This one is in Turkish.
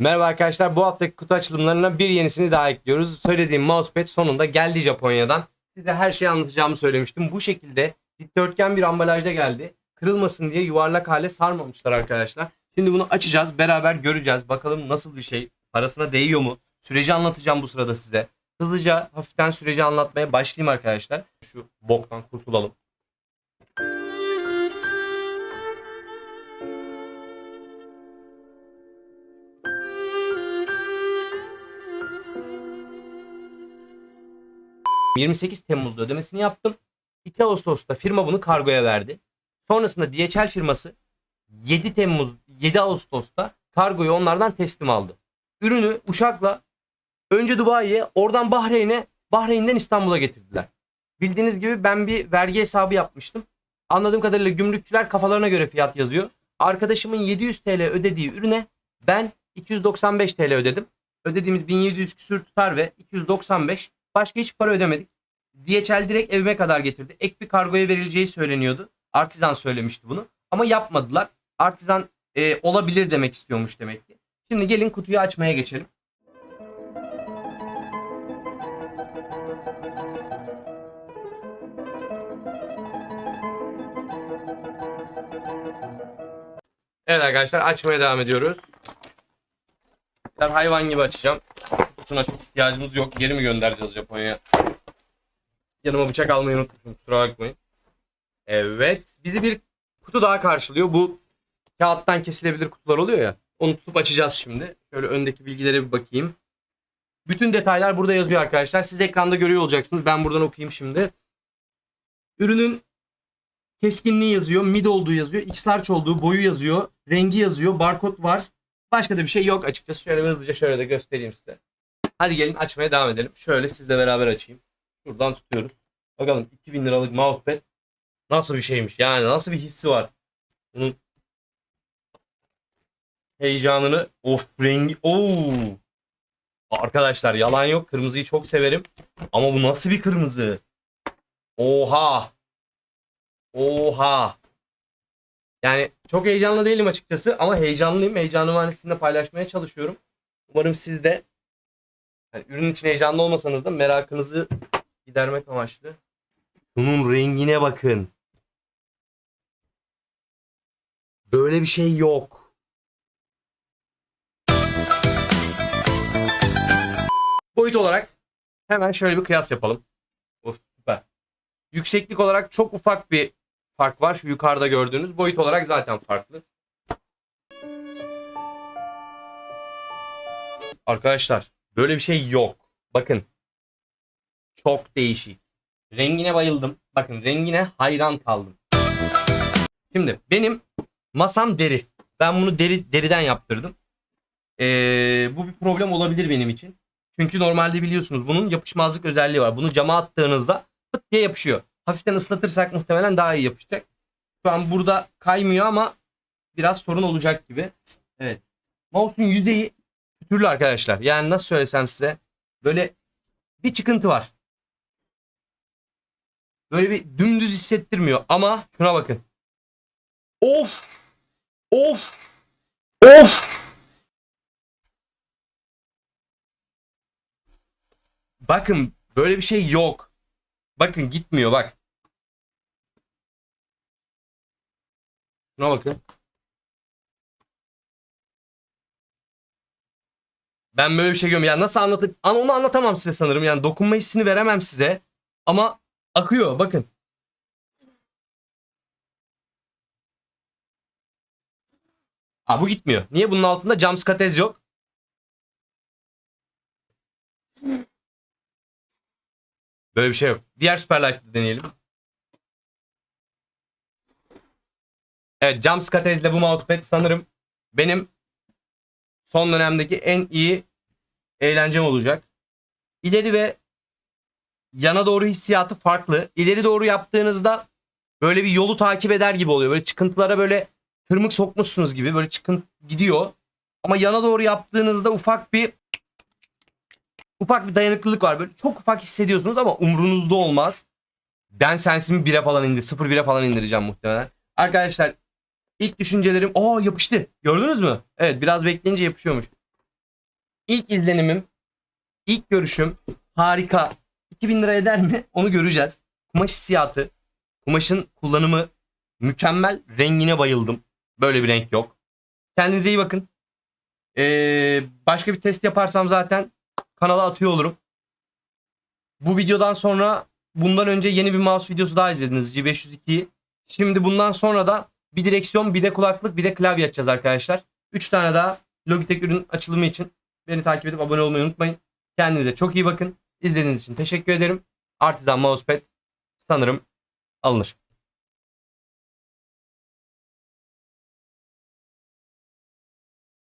Merhaba arkadaşlar. Bu haftaki kutu açılımlarına bir yenisini daha ekliyoruz. Söylediğim mousepad sonunda geldi Japonya'dan. Size her şeyi anlatacağımı söylemiştim. Bu şekilde dikdörtgen bir ambalajda geldi. Kırılmasın diye yuvarlak hale sarmamışlar arkadaşlar. Şimdi bunu açacağız. Beraber göreceğiz. Bakalım nasıl bir şey. Parasına değiyor mu? Süreci anlatacağım bu sırada size. Hızlıca hafiften süreci anlatmaya başlayayım arkadaşlar. Şu boktan kurtulalım. ...28 Temmuz'da ödemesini yaptım. 2 Ağustos'ta firma bunu kargoya verdi. Sonrasında DHL firması 7 Temmuz 7 Ağustos'ta kargoyu onlardan teslim aldı. Ürünü uçakla önce Dubai'ye oradan Bahreyn'e Bahreyn'den İstanbul'a getirdiler. Bildiğiniz gibi ben bir vergi hesabı yapmıştım. Anladığım kadarıyla gümrükçüler kafalarına göre fiyat yazıyor. Arkadaşımın 700 TL ödediği ürüne ben 295 TL ödedim. Ödediğimiz 1700 küsür tutar ve 295 başka hiç para ödemedik. DHL direkt evime kadar getirdi. Ek bir kargoya verileceği söyleniyordu. Artisan söylemişti bunu. Ama yapmadılar. Artisan e, olabilir demek istiyormuş demek ki. Şimdi gelin kutuyu açmaya geçelim. Evet arkadaşlar açmaya devam ediyoruz. Ben hayvan gibi açacağım. Kutusuna çok ihtiyacımız yok. Geri mi göndereceğiz Japonya'ya? Yanıma bıçak almayı unutmuşum. Kusura bakmayın. Evet. Bizi bir kutu daha karşılıyor. Bu kağıttan kesilebilir kutular oluyor ya. Onu tutup açacağız şimdi. Şöyle öndeki bilgilere bir bakayım. Bütün detaylar burada yazıyor arkadaşlar. Siz ekranda görüyor olacaksınız. Ben buradan okuyayım şimdi. Ürünün keskinliği yazıyor. Mid olduğu yazıyor. X-large olduğu, boyu yazıyor. Rengi yazıyor. Barkod var. Başka da bir şey yok açıkçası. Şöyle hızlıca şöyle de göstereyim size. Hadi gelin açmaya devam edelim. Şöyle sizle beraber açayım. Şuradan tutuyoruz. Bakalım 2000 liralık mousepad nasıl bir şeymiş? Yani nasıl bir hissi var? Bunun heyecanını of rengi oo. Arkadaşlar yalan yok. Kırmızıyı çok severim. Ama bu nasıl bir kırmızı? Oha. Oha. Yani çok heyecanlı değilim açıkçası ama heyecanlıyım. Heyecanımı hani sizinle paylaşmaya çalışıyorum. Umarım siz de yani ürün için heyecanlı olmasanız da merakınızı gidermek amaçlı. Şunun rengine bakın. Böyle bir şey yok. Boyut olarak hemen şöyle bir kıyas yapalım. Of süper. Yükseklik olarak çok ufak bir fark var. Şu yukarıda gördüğünüz boyut olarak zaten farklı. Arkadaşlar böyle bir şey yok. Bakın. Çok değişik. Rengine bayıldım. Bakın rengine hayran kaldım. Şimdi benim masam deri. Ben bunu deri deriden yaptırdım. Ee, bu bir problem olabilir benim için. Çünkü normalde biliyorsunuz bunun yapışmazlık özelliği var. Bunu cama attığınızda pıt diye yapışıyor. Hafiften ıslatırsak muhtemelen daha iyi yapışacak. Şu an burada kaymıyor ama biraz sorun olacak gibi. Evet. Mouse'un yüzeyi pütürlü arkadaşlar. Yani nasıl söylesem size böyle bir çıkıntı var. Böyle bir dümdüz hissettirmiyor ama şuna bakın. Of! Of! Of! Bakın böyle bir şey yok. Bakın gitmiyor bak. Şuna bakın. Ben böyle bir şey görüyorum. Ya nasıl anlatıp onu anlatamam size sanırım. Yani dokunma hissini veremem size. Ama akıyor bakın. Aa bu gitmiyor. Niye bunun altında cam skatez yok? Böyle bir şey yok. Diğer Superlight'ı deneyelim. Evet cam skatezle bu mousepad sanırım benim son dönemdeki en iyi eğlencem olacak. İleri ve yana doğru hissiyatı farklı. İleri doğru yaptığınızda böyle bir yolu takip eder gibi oluyor. Böyle çıkıntılara böyle tırmık sokmuşsunuz gibi böyle çıkıntı gidiyor. Ama yana doğru yaptığınızda ufak bir ufak bir dayanıklılık var. Böyle çok ufak hissediyorsunuz ama umrunuzda olmaz. Ben sensimi 1'e falan indir, 0-1'e falan indireceğim muhtemelen. Arkadaşlar ilk düşüncelerim aa yapıştı. Gördünüz mü? Evet biraz bekleyince yapışıyormuş. İlk izlenimim, ilk görüşüm harika. 2000 lira eder mi? Onu göreceğiz. Kumaş hissiyatı, kumaşın kullanımı mükemmel. Rengine bayıldım. Böyle bir renk yok. Kendinize iyi bakın. Ee, başka bir test yaparsam zaten kanala atıyor olurum. Bu videodan sonra bundan önce yeni bir mouse videosu daha izlediniz G502'yi. Şimdi bundan sonra da bir direksiyon, bir de kulaklık, bir de klavye açacağız arkadaşlar. 3 tane daha Logitech ürün açılımı için beni takip edip abone olmayı unutmayın. Kendinize çok iyi bakın. İzlediğiniz için teşekkür ederim. Artisan Mousepad sanırım alınır.